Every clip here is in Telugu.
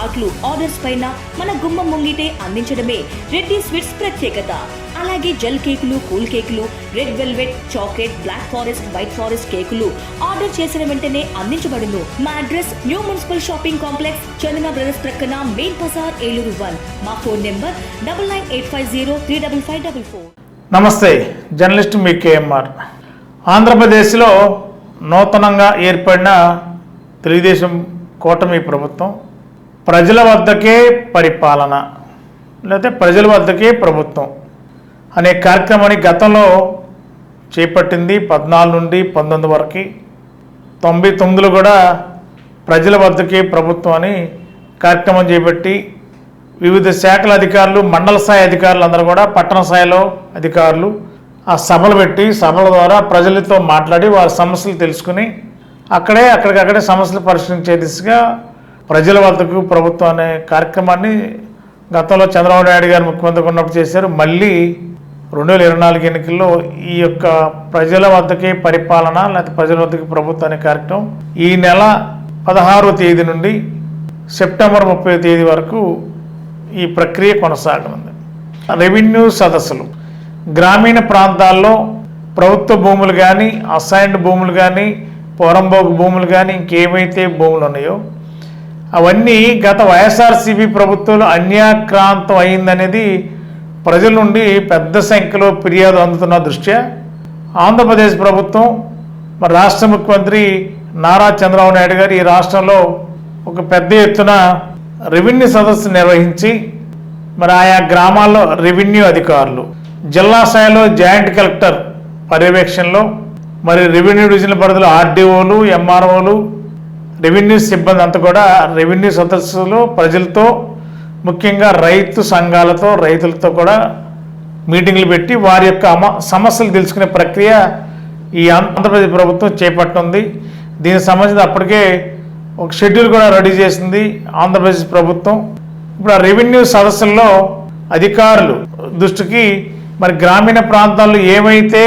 హాట్లు ఆర్డర్స్ పైన మన గుమ్మం ముంగిటే అందించడమే రెడ్డి స్వీట్స్ ప్రత్యేకత. అలాగే జెల్ కేకులు కూల్ కేకులు red velvet chocolate black forest white forest కేకులు ఆర్డర్ చేసిన వెంటనే అందించబడును. మా address new municipal shopping complex Chandana brothers ప్రక్కన మెయిన్ బజార్ ఏలూరు వన్. మా phone number double nine eight five zero three double five double four. నమస్తే జర్నలిస్ట్ మీ కేఎంఆర్. ఆంధ్రప్రదేశ్లో నూతనంగా ఏర్పడిన తెలుగుదేశం కూటమి ప్రభుత్వం ప్రజల వద్దకే పరిపాలన లేకపోతే ప్రజల వద్దకే ప్రభుత్వం అనే కార్యక్రమాన్ని గతంలో చేపట్టింది పద్నాలుగు నుండి పంతొమ్మిది వరకు. తొంభై తొమ్మిదిలో కూడా ప్రజల వద్దకే ప్రభుత్వం అని కార్యక్రమం చేపట్టి వివిధ శాఖల అధికారులు మండల స్థాయి అధికారులు అందరూ కూడా పట్టణ స్థాయిలో అధికారులు ఆ సభలు పెట్టి సభల ద్వారా ప్రజలతో మాట్లాడి వారి సమస్యలు తెలుసుకుని అక్కడే అక్కడికక్కడే సమస్యలు పరిష్కరించే దిశగా ప్రజల వద్దకు ప్రభుత్వం అనే కార్యక్రమాన్ని గతంలో చంద్రబాబు నాయుడు గారు ముఖ్యమంత్రి ఉన్నప్పుడు చేశారు. మళ్ళీ రెండు వేల ఇరవై నాలుగు ఎన్నికల్లో ఈ యొక్క ప్రజల వద్దకే పరిపాలన లేకపోతే ప్రజల వద్దకి ప్రభుత్వం అనే కార్యక్రమం ఈ నెల పదహారో తేదీ నుండి సెప్టెంబర్ ముప్పై తేదీ వరకు ఈ ప్రక్రియ కొనసాగనుంది. రెవెన్యూ సదస్సులు. గ్రామీణ ప్రాంతాల్లో ప్రభుత్వ భూములు కానీ అసైన్డ్ భూములు కానీ పొరంబోగు భూములు కానీ ఇంకేమైతే భూములు ఉన్నాయో అవన్నీ గత వైఎస్ఆర్సీపీ ప్రభుత్వంలో అన్యాక్రాంతం అయిందనేది ప్రజల నుండి పెద్ద సంఖ్యలో ఫిర్యాదు అందుతున్న దృష్ట్యా? ఆంధ్రప్రదేశ్ ప్రభుత్వం మరి రాష్ట్ర ముఖ్యమంత్రి నారా చంద్రబాబు నాయుడు గారు ఈ రాష్ట్రంలో ఒక పెద్ద ఎత్తున రెవెన్యూ సదస్సు నిర్వహించి మరి ఆయా గ్రామాల్లో రెవెన్యూ అధికారులు జిల్లా స్థాయిలో జాయింట్ కలెక్టర్ పర్యవేక్షణలో మరి రెవెన్యూ డివిజన్ పరిధిలో ఆర్డీఓలు ఎంఆర్ఓలు రెవెన్యూ సిబ్బంది అంతా కూడా రెవెన్యూ సదస్సులో ప్రజలతో ముఖ్యంగా రైతు సంఘాలతో రైతులతో కూడా మీటింగ్లు పెట్టి వారి యొక్క సమస్యలు తెలుసుకునే ప్రక్రియ ఈ ఆంధ్రప్రదేశ్ ప్రభుత్వం చేపట్టింది. దీనికి సంబంధించి అప్పటికే ఒక షెడ్యూల్ కూడా రెడీ చేసింది ఆంధ్రప్రదేశ్ ప్రభుత్వం. ఇప్పుడు ఆ రెవెన్యూ సదస్సుల్లో అధికారులు దృష్టికి మరి గ్రామీణ ప్రాంతాల్లో ఏమైతే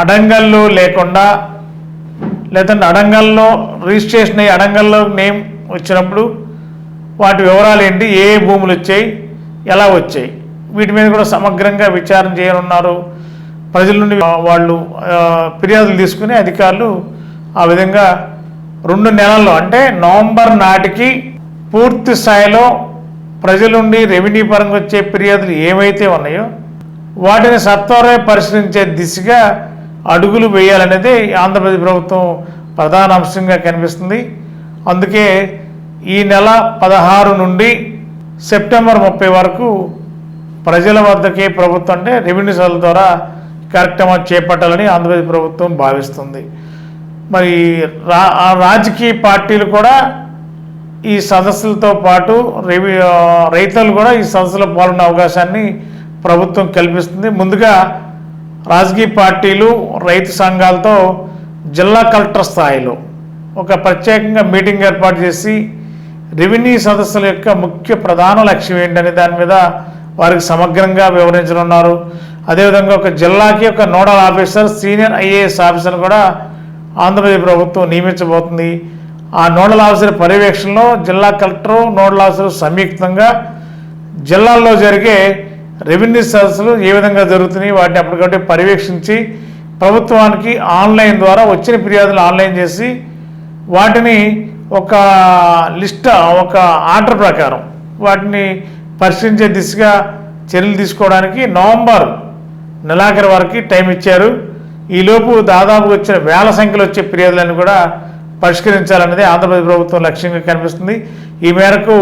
అడంగల్లో లేకుండా లేదంటే అడంగల్లో రిజిస్ట్రేషన్ అయ్యి అడంగల్లో నేమ్ వచ్చినప్పుడు వాటి వివరాలు ఏంటి ఏ ఏ భూములు వచ్చాయి ఎలా వచ్చాయి. వీటి మీద కూడా సమగ్రంగా విచారణ చేయనున్నారు. ప్రజల నుండి వాళ్ళు ఫిర్యాదులు తీసుకుని అధికారులు ఆ విధంగా రెండు నెలల్లో అంటే నవంబర్ నాటికి పూర్తి స్థాయిలో ప్రజల నుండి రెవెన్యూ పరంగా వచ్చే ఫిర్యాదులు ఏమైతే ఉన్నాయో వాటిని సత్వరమే పరిశీలించే దిశగా అడుగులు వేయాలనేది ఆంధ్రప్రదేశ్ ప్రభుత్వం ప్రధాన అంశంగా కనిపిస్తుంది. అందుకే ఈ నెల పదహారు నుండి సెప్టెంబర్ ముప్పై వరకు ప్రజల వద్దకే ప్రభుత్వం అంటే రెవెన్యూ సెల్ ద్వారా కార్యక్రమాలు చేపట్టాలని ఆంధ్రప్రదేశ్ ప్రభుత్వం భావిస్తుంది. మరి రా ఆ రాజకీయ పార్టీలు కూడా ఈ సదస్సులతో పాటు రెవి రైతులు కూడా ఈ సదస్సులో పాల్గొనే అవకాశాన్ని ప్రభుత్వం కల్పిస్తుంది. ముందుగా రాజకీయ పార్టీలు రైతు సంఘాలతో జిల్లా కలెక్టర్ స్థాయిలో ఒక ప్రత్యేకంగా మీటింగ్ ఏర్పాటు చేసి రెవెన్యూ సదస్సుల యొక్క ముఖ్య ప్రధాన లక్ష్యం ఏంటనే దాని మీద వారికి సమగ్రంగా వివరించనున్నారు. అదేవిధంగా ఒక జిల్లాకి ఒక nodal officer senior IAS officer కూడా ఆంధ్రప్రదేశ్ ప్రభుత్వం నియమించబోతుంది. ఆ నోడల్ ఆఫీసర్ పర్యవేక్షణలో జిల్లా కలెక్టర్ నోడల్ ఆఫీసర్ సంయుక్తంగా జిల్లాల్లో జరిగే రెవెన్యూ సదస్సులు ఏ విధంగా జరుగుతున్నాయి వాటిని అప్పటికప్పుడు పర్యవేక్షించి ప్రభుత్వానికి ఆన్లైన్ ద్వారా వచ్చిన ఫిర్యాదులు ఆన్లైన్ చేసి వాటిని ఒక లిస్ట్ ఒక ఆర్డర్ ప్రకారం వాటిని పరిశీలించే దిశగా చర్యలు తీసుకోవడానికి నవంబర్ నెలాఖరు వరకు టైం ఇచ్చారు. ఈలోపు దాదాపు వచ్చిన వేల సంఖ్యలో వచ్చే ఫిర్యాదులను కూడా పరిష్కరించాలన్నది ఆంధ్రప్రదేశ్ ప్రభుత్వం లక్ష్యంగా కనిపిస్తుంది. ఈ మేరకు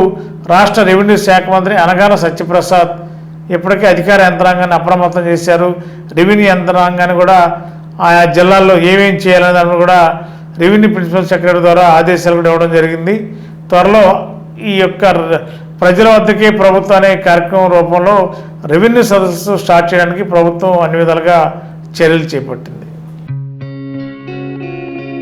రాష్ట్ర రెవెన్యూ శాఖ మంత్రి అనగాన సత్యప్రసాద్ ఇప్పటికే అధికార యంత్రాంగాన్ని అప్రమత్తం చేశారు. రెవెన్యూ యంత్రాంగాన్ని కూడా ఆయా జిల్లాల్లో ఏమేం చేయాలనే దాన్ని కూడా రెవెన్యూ ప్రిన్సిపల్ సెక్రటరీ ద్వారా ఆదేశాలు కూడా ఇవ్వడం జరిగింది. త్వరలో ఈ యొక్క ప్రజల వద్దకే ప్రభుత్వం అనే కార్యక్రమం రూపంలో రెవెన్యూ సదస్సు స్టార్ట్ చేయడానికి ప్రభుత్వం అన్ని విధాలుగా చర్యలు చేపట్టింది.